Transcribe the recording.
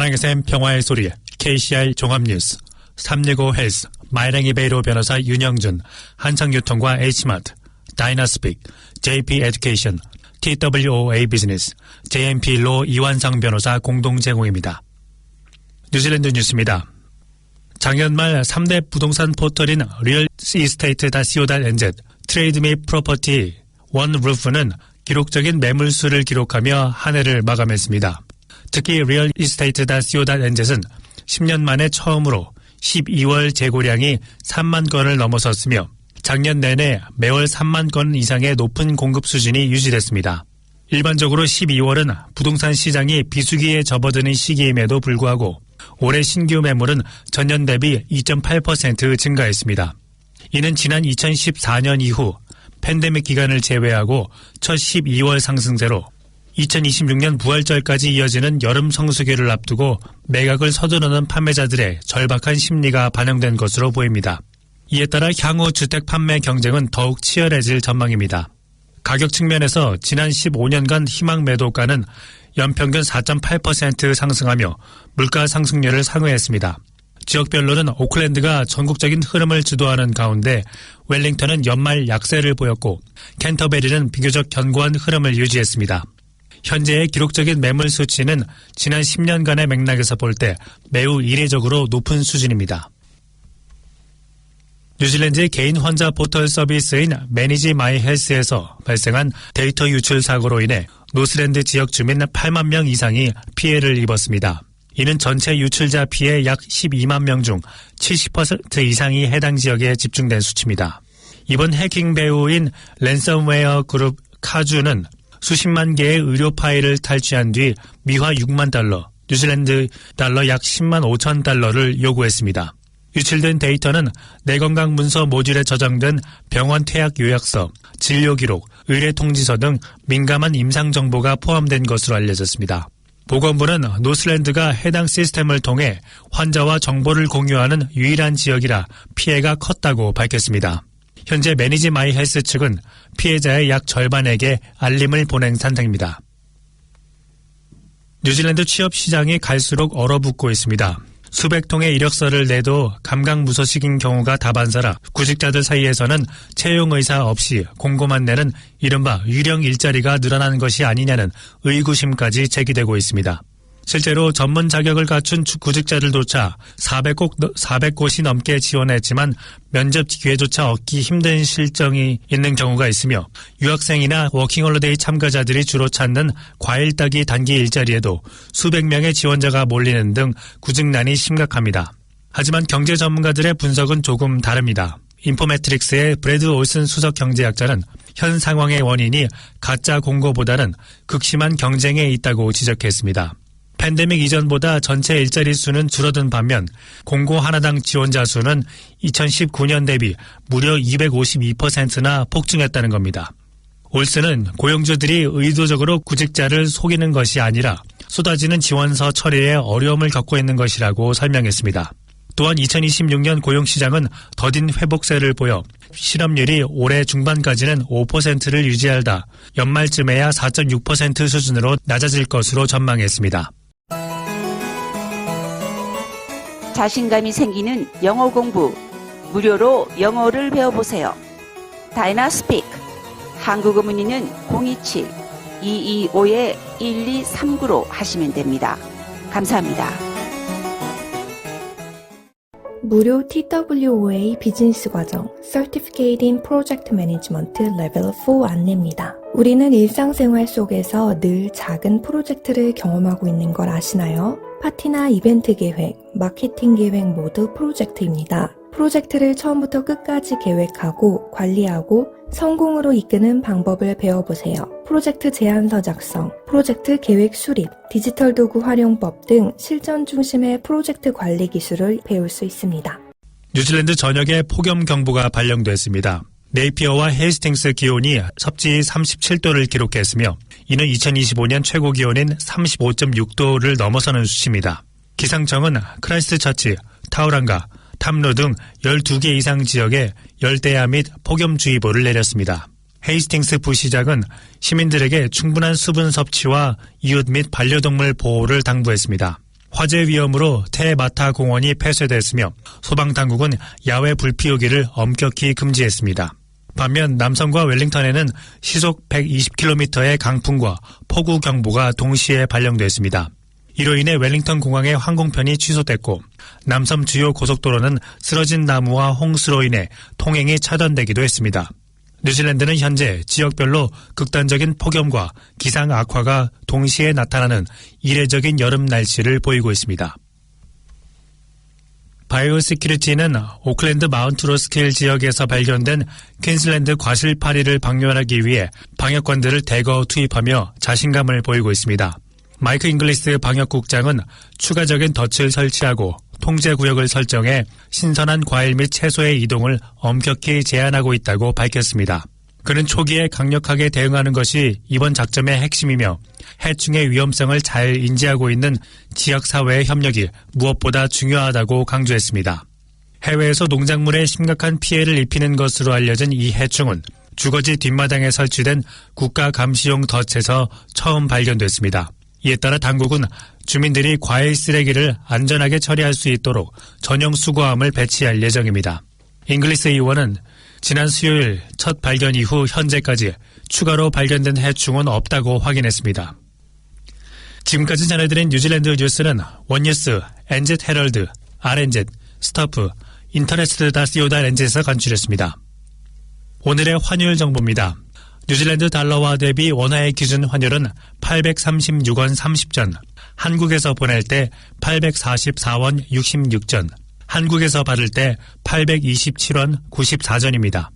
사랑의 샘 평화의 소리 KCR 종합뉴스 365 헬스 마이랭이 베이로 변호사 윤영준 한상유통과 H마트 다이나스픽 JP 에듀케이션 TWOA 비즈니스 JMP 로 이완상 변호사 공동 제공입니다. 뉴질랜드 뉴스입니다. 작년 말 3대 부동산 포털인 이스테이트.co.nz 트레이드 및 프로퍼티 원 루프는 기록적인 매물수를 기록하며 한 해를 마감했습니다. 특히 이스테이트.co.nz은 10년 만에 처음으로 12월 재고량이 3만 건을 넘어섰으며 작년 내내 매월 3만 건 이상의 높은 공급 수준이 유지됐습니다. 일반적으로 12월은 부동산 시장이 비수기에 접어드는 시기임에도 불구하고 올해 신규 매물은 전년 대비 2.8% 증가했습니다. 이는 지난 2014년 이후 팬데믹 기간을 제외하고 첫 12월 상승세로 2026년 부활절까지 이어지는 여름 성수기를 앞두고 매각을 서두르는 판매자들의 절박한 심리가 반영된 것으로 보입니다. 이에 따라 향후 주택 판매 경쟁은 더욱 치열해질 전망입니다. 가격 측면에서 지난 15년간 희망 매도가는 연평균 4.8% 상승하며 물가 상승률을 상회했습니다. 지역별로는 오클랜드가 전국적인 흐름을 주도하는 가운데 웰링턴은 연말 약세를 보였고 캔터베리는 비교적 견고한 흐름을 유지했습니다. 현재의 기록적인 매물 수치는 지난 10년간의 맥락에서 볼 때 매우 이례적으로 높은 수준입니다. 뉴질랜드의 개인 환자 포털 서비스인 매니지 마이 헬스에서 발생한 데이터 유출 사고로 인해 노스랜드 지역 주민 8만 명 이상이 피해를 입었습니다. 이는 전체 유출자 피해 약 12만 명 중 70% 이상이 해당 지역에 집중된 수치입니다. 이번 해킹 배우인 랜섬웨어 그룹 카주는 수십만 개의 의료 파일을 탈취한 뒤 미화 6만 달러, 뉴질랜드 달러 약 10만 5천 달러를 요구했습니다. 유출된 데이터는 내건강 문서 모듈에 저장된 병원 퇴약 요약서, 진료 기록, 의뢰 통지서 등 민감한 임상 정보가 포함된 것으로 알려졌습니다. 보건부는 노슬랜드가 해당 시스템을 통해 환자와 정보를 공유하는 유일한 지역이라 피해가 컸다고 밝혔습니다. 현재 매니지 마이 헬스 측은 피해자의 약 절반에게 알림을 보낸 상태입니다. 뉴질랜드 취업 시장이 갈수록 얼어붙고 있습니다. 수백 통의 이력서를 내도 감각무소식인 경우가 다반사라 구직자들 사이에서는 채용 의사 없이 공고만 내는 이른바 유령 일자리가 늘어나는 것이 아니냐는 의구심까지 제기되고 있습니다. 실제로 전문 자격을 갖춘 구직자들조차 400곳, 400곳이 넘게 지원했지만 면접 기회조차 얻기 힘든 실정이 있는 경우가 있으며 유학생이나 워킹홀리데이 참가자들이 주로 찾는 과일 따기 단기 일자리에도 수백 명의 지원자가 몰리는 등 구직난이 심각합니다. 하지만 경제 전문가들의 분석은 조금 다릅니다. 인포매트릭스의 브래드 올슨 수석 경제학자는 현 상황의 원인이 가짜 공고보다는 극심한 경쟁에 있다고 지적했습니다. 팬데믹 이전보다 전체 일자리 수는 줄어든 반면 공고 하나당 지원자 수는 2019년 대비 무려 252%나 폭증했다는 겁니다. 올스는 고용주들이 의도적으로 구직자를 속이는 것이 아니라 쏟아지는 지원서 처리에 어려움을 겪고 있는 것이라고 설명했습니다. 또한 2026년 고용시장은 더딘 회복세를 보여 실업률이 올해 중반까지는 5%를 유지하다 연말쯤에야 4.6% 수준으로 낮아질 것으로 전망했습니다. 자신감이 생기는 영어 공부 무료로 영어를 배워보세요. 다이나스픽 한국어 문의는 027-225-1239로 하시면 됩니다. 감사합니다. 무료 TWOA 비즈니스 과정 Certificate in Project Management Level 4 안내입니다. 우리는 일상생활 속에서 늘 작은 프로젝트를 경험하고 있는 걸 아시나요? 파티나 이벤트 계획, 마케팅 계획 모두 프로젝트입니다. 프로젝트를 처음부터 끝까지 계획하고 관리하고 성공으로 이끄는 방법을 배워보세요. 프로젝트 제안서 작성, 프로젝트 계획 수립, 디지털 도구 활용법 등 실전 중심의 프로젝트 관리 기술을 배울 수 있습니다. 뉴질랜드 전역에 폭염 경보가 발령됐습니다. 네이피어와 헤이스팅스 기온이 섭지 37도를 기록했으며 이는 2025년 최고 기온인 35.6도를 넘어서는 수치입니다. 기상청은 크라이스처치, 타우랑가, 탐로 등 12개 이상 지역에 열대야 및 폭염주의보를 내렸습니다. 헤이스팅스 부시장은 시민들에게 충분한 수분 섭취와 이웃 및 반려동물 보호를 당부했습니다. 화재 위험으로 테마타 공원이 폐쇄됐으며 소방당국은 야외 불피우기를 엄격히 금지했습니다. 반면 남성과 웰링턴에는 시속 120km의 강풍과 폭우 경보가 동시에 발령됐습니다. 이로 인해 웰링턴 공항의 항공편이 취소됐고 남섬 주요 고속도로는 쓰러진 나무와 홍수로 인해 통행이 차단되기도 했습니다. 뉴질랜드는 현재 지역별로 극단적인 폭염과 기상 악화가 동시에 나타나는 이례적인 여름 날씨를 보이고 있습니다. 바이오 시큐리티는 오클랜드 마운트 로스킬 지역에서 발견된 퀸슬랜드 과실 파리를 방면하기 위해 방역관들을 대거 투입하며 자신감을 보이고 있습니다. 마이크 잉글리스 방역국장은 추가적인 덫을 설치하고 통제 구역을 설정해 신선한 과일 및 채소의 이동을 엄격히 제한하고 있다고 밝혔습니다. 그는 초기에 강력하게 대응하는 것이 이번 작전의 핵심이며 해충의 위험성을 잘 인지하고 있는 지역사회의 협력이 무엇보다 중요하다고 강조했습니다. 해외에서 농작물에 심각한 피해를 입히는 것으로 알려진 이 해충은 주거지 뒷마당에 설치된 국가 감시용 덫에서 처음 발견됐습니다. 이에 따라 당국은 주민들이 과일 쓰레기를 안전하게 처리할 수 있도록 전용 수거함을 배치할 예정입니다. 잉글리스 의원은 지난 수요일 첫 발견 이후 현재까지 추가로 발견된 해충은 없다고 확인했습니다. 지금까지 전해드린 뉴질랜드 뉴스는 원뉴스, 엔젯 헤럴드, RNZ, 스타프, 인터넷.co.nz에서 간추렸습니다. 오늘의 환율 정보입니다. 뉴질랜드 달러와 대비 원화의 기준 환율은 836원 30전, 한국에서 보낼 때 844원 66전, 한국에서 받을 때 827원 94전입니다.